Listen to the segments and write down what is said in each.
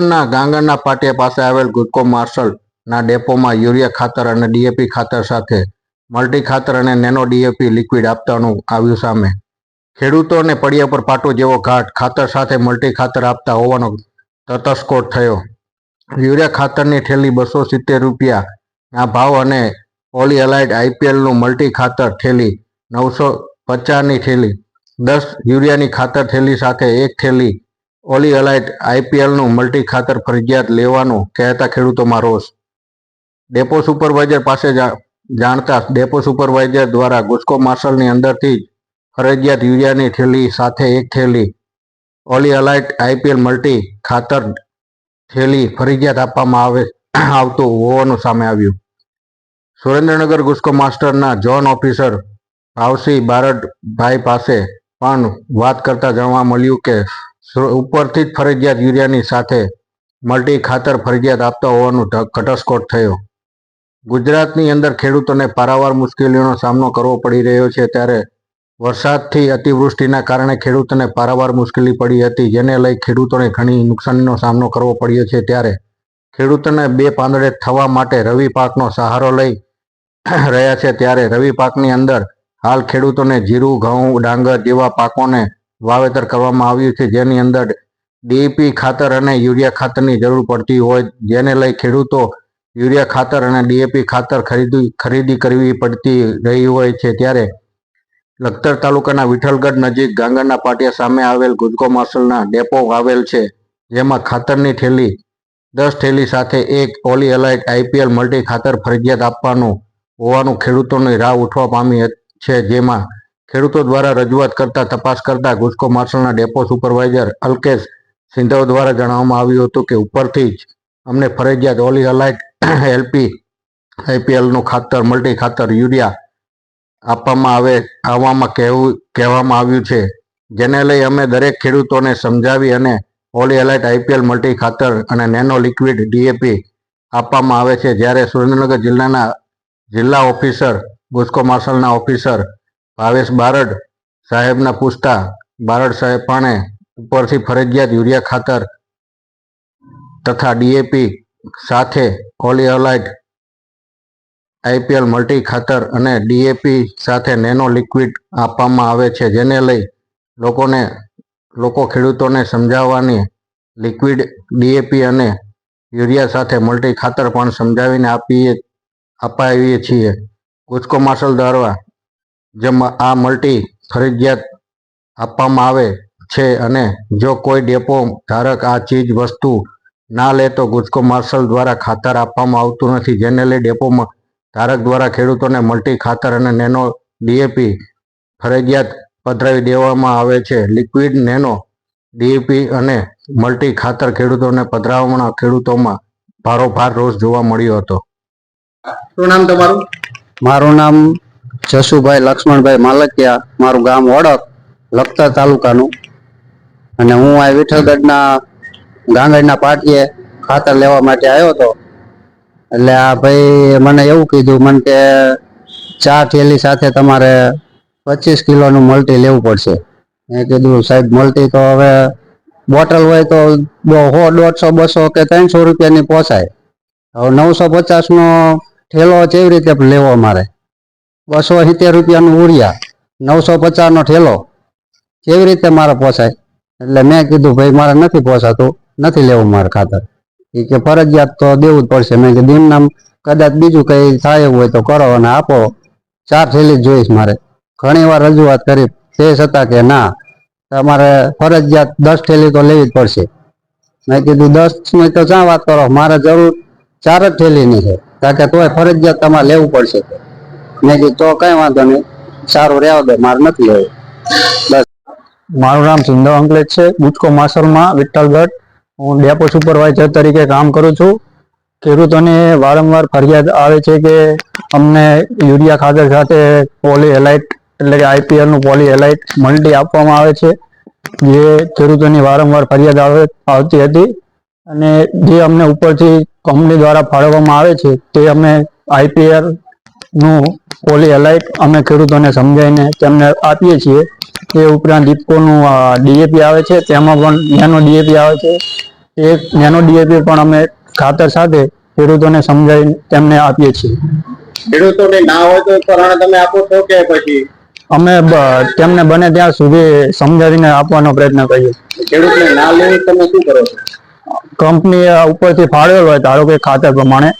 પાટણના ગાંગરના પાટિયા પાસે આવેલ ગુજકો માર્શલ ના ડેપોમાં યુરિયા ખાતર અને ડીએપી ખાતર સાથે મલ્ટી ખાતર અને નેનો ડીએપી લિક્વિડ આપતાનું આવ્યું સામે. ખેડૂતોને પડિયા પર પાટો જેવો ઘાટ ખાતર સાથે મલ્ટી ખાતર આપતા હોવાનો તટસ્કોટ થયો. યુરિયા ખાતરની થેલી બસો સિત્તેર રૂપિયાના ભાવ અને પોલી અલાઇડ આઈપીએલનું મલ્ટી ખાતર થેલી નવસો પચાસની થેલી દસ યુરિયાની ખાતર થેલી સાથે એક થેલી ઓલી અલાઇટ આઈપીએલનું મલ્ટી ખાતર ફરજિયાત લેવાનું કહેતા ખેડૂતોમાં રોષ. ડેપો સુપરવાઇઝર પાસે જાણતા ડેપો સુપરવાઇઝર દ્વારા ગુસ્કો માર્શલની અંદરથી જ ફરજિયાત યુરિયાની થેલી સાથે એક થેલી ઓલી અલાઇટ આઈપીએલ મલ્ટી ખાતર થેલી ફરજિયાત આપવામાં આવે, આવતું હોવાનું સામે આવ્યું. સુરેન્દ્રનગર ગુસ્કો માસ્ટરના જોન ઓફિસર ભાવસિંહ બારડભાઈ પાસે પણ વાત કરતા જાણવા મળ્યું કે ઉપરથી જ ફરજિયાત યુરિયાની સાથે મલ્ટી ખાતર ફરજિયાત આપતા હોવાનું ઘટસ્ફોટ થયો. ગુજરાતની અંદર ખેડૂતોને પારાવાર મુશ્કેલીઓનો સામનો કરવો પડી રહ્યો છે ત્યારે વરસાદથી અતિવૃષ્ટિના કારણે ખેડૂતોને પારાવાર મુશ્કેલી પડી હતી, જેને લઈ ખેડૂતોને ઘણી નુકસાનીનો સામનો કરવો પડ્યો છે. ત્યારે ખેડૂતોને બે પાંદડે થવા માટે રવિ પાકનો સહારો લઈ રહ્યા છે. ત્યારે રવિ પાકની અંદર હાલ ખેડૂતોને જીરું, ઘઉં, ડાંગર જેવા પાકોને વાવેતર કરવામાં આવ્યું છે, જેની અંદર ડીઈપી ખાતર અને યુરિયા ખાતરની જરૂર પડતી હોય, જેને લઈ ખેડૂતો યુરિયા ખાતર અને ડીએપી ખાતર ખરીદી ખરીદી કરવી પડતી રહી હોય છે. ત્યારે લખતર તાલુકાના વિઠ્ઠલગઢ નજીક ગાંગરના પાટિયા સામે આવેલ ગુજકો માસલના ડેપો આવેલ છે, જેમાં ખાતરની થેલી, દસ થેલી સાથે એક ઓલી અલાઇટ આઈપીએલ મલ્ટી ખાતર ફરજિયાત આપવાનું, હોવાનું ખેડૂતોની રાહ ઉઠવા પામી છે. જેમાં ખેડૂતો દ્વારા રજૂઆત કરતા તપાસ કરતા ગુસ્કો માર્શલના ડેપો સુપરવાઇઝર અલ્કેશ સિંધવ દ્વારા જણાવવામાં આવ્યું હતું કે ઉપરથી જ અમને ફરજિયાત ઓલી અલાઇટ એલપી, આઈપીએલનું ખાતર મલ્ટી ખાતર યુરિયા આપવામાં આવે, આવવામાં કહેવું, કહેવામાં આવ્યું છે. જેને લઈ અમે દરેક ખેડૂતોને સમજાવી અને ઓલી અલાઇટ આઈપીએલ મલ્ટી ખાતર અને નેનો લિક્વિડ ડીએપી આપવામાં આવે છે. જ્યારે સુરેન્દ્રનગર જિલ્લાના જિલ્લા ઓફિસર ગુસ્કો માર્શલના ઓફિસર ભાવેશ બારડ સાહેબના પૂછતા, બારડ સાહેબ પણ ઉપરથી ફરજિયાત યુરિયા ખાતર તથા ડીએપી સાથે ઓલી અલાઇટ આઈપીએલ મલ્ટી ખાતર અને ડીએપી સાથે નેનો લિક્વિડ આપવામાં આવે છે, જેને લઈ લોકોને, લોકો ખેડૂતોને સમજાવવાની લિક્વિડ, ડીએપી અને યુરિયા સાથે મલ્ટી ખાતર પણ સમજાવીને આપીએ, અપાવીએ છીએ. ગુજકો માર્શલ દ્વારા જેમ આ મલ્ટી ફરજિયાત આપવામાં આવે છે અને જો કોઈ ડેપો ધારક આ ચીજ વસ્તુ ના લે તો ગુજકો માર્શલ દ્વારા ખાતર આપવામાં આવતું નથી. જેને લઈ ડેપોમાં ધારક દ્વારા ખેડૂતોને મલ્ટી ખાતર અને નેનો ડીએપી ફરજિયાત પધરાવી દેવામાં આવે છે. Liquid nano D A P અને મલ્ટી ખાતર ખેડૂતોને પધરાવવાના ખેડૂતોમાં ભારોભાર રોષ જોવા મળ્યો હતો. શું નામ તમારું? મારું નામ જસુભાઈ, લક્ષ્મણભાઈ માલકિયા, મારું ગામ ઓળખ લખતર તાલુકાનું. અને હું આ વિઠ્ઠલગઢના ગાંગડના પાટીએ ખાતર લેવા માટે આવ્યો હતો. એટલે આ ભાઈ મને એવું કીધું, મને કે ચા થેલી સાથે તમારે પચીસ કિલોનું મલ્ટી લેવું પડશે. મેં કીધું, સાહેબ, મલ્ટી તો હવે બોટલ હોય તો સો દોઢસો, બસો કે ત્રણસો રૂપિયાની પોસાય. હવે નવસો પચાસનો ઠેલો કેવી રીતે લેવો મારે બસો સિત્તેર રૂપિયાનું ઉડિયા, નવસો પચાસનો ઠેલો. કેવી રીતે મારે પોસાય? એટલે મેં કીધું, ભાઈ, મારે નથી પોસાતું, નથી લેવું મારે ખાતર. એ કે, ફરજિયાત તો દેવું જ પડશે. મેં કીધું નામ કદાચ બીજું કંઈ થાય એવું હોય તો કરો અને આપો. ચાર થેલી જ જોઈશ મારે. ઘણી વાર રજૂઆત કરી, તે છતાં કે, ના, તમારે ફરજિયાત દસ થેલી તો લેવી જ પડશે. મેં કીધું દસની તો ક્યાં વાત કરો, મારે જરૂર ચાર જ થેલીની છે. કારણ કે, તોય ફરજિયાત તમારે લેવું પડશે. મેં કીધું, તો કઈ વાંધો નહીં. સારું રહેવા દે, મારે નથી લેવું બસ. મારું નામ સિંધવ અંકલેજ છે ગુજકો માસરમાં વિઠ્ઠલગઢ. હું ડેપો સુપરવાઇઝર તરીકે કામ કરું છું. ખેડૂતોને વારંવાર ફરિયાદ આવે છે કે અમને યુરિયા ખાતર સાથે પોલી એલાઇટ એટલે કે આઈપીએલનું પોલી એલાઇટ મલ્ટી આપવામાં આવે છે. જે ખેડૂતોની વારંવાર ફરિયાદ આવે, આવતી હતી. અને જે અમને ઉપરથી કંપની દ્વારા ફાળવવામાં આવે છે, તે અમે આઈપીએલ નું ઓલી એલાઇટ અમે ખેડૂતોને સમજાવીને તેમને આપીએ છીએ. એ ઉપરાંત ઇફકોનું ડીએપી આવે છે. તેમાં પણ નેનો ડીએપી આવે છે. એ નેનો ડીએપી પણ અમે ખાતર સાથે ખેડૂતોને સમજાવી તેમને આપીએ છીએ. ખેડૂતોને ના હોય તો પ્રમાણે તમે આપો છો કે પછી? અમે તેમને બને ત્યાં સુધી સમજાવીને આપવાનો પ્રયત્ન કરીએ. ખેડૂતને ના લેવી તમે શું કરો છો? કંપની ઉપરથી ફાળવેલ હોય ધારો કે ખાતર પ્રમાણે.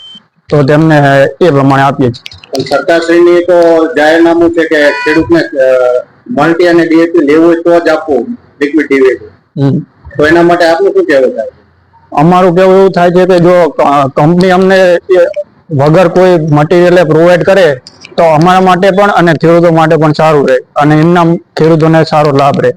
તો તેમને એ પ્રમાણે આપીએ છીએ. સરકારશ્રીની તો જાહેરનામું છે કે ખેડૂતને મલ્ટી અને ડીએપી લેવું હોય તો જ આપવું લિક્વિડ ડીએપી તો. એના માટે આપનું શું કહેવું થાય? અમારું કેવું એવું થાય છે કે જો કંપની અમને વગર કોઈ મટીરિયલ પ્રોવાઈડ કરે તો અમારા માટે પણ અને ખેડૂતો માટે પણ સારું રહે અને એમના ખેડૂતોને સારો લાભ રહે.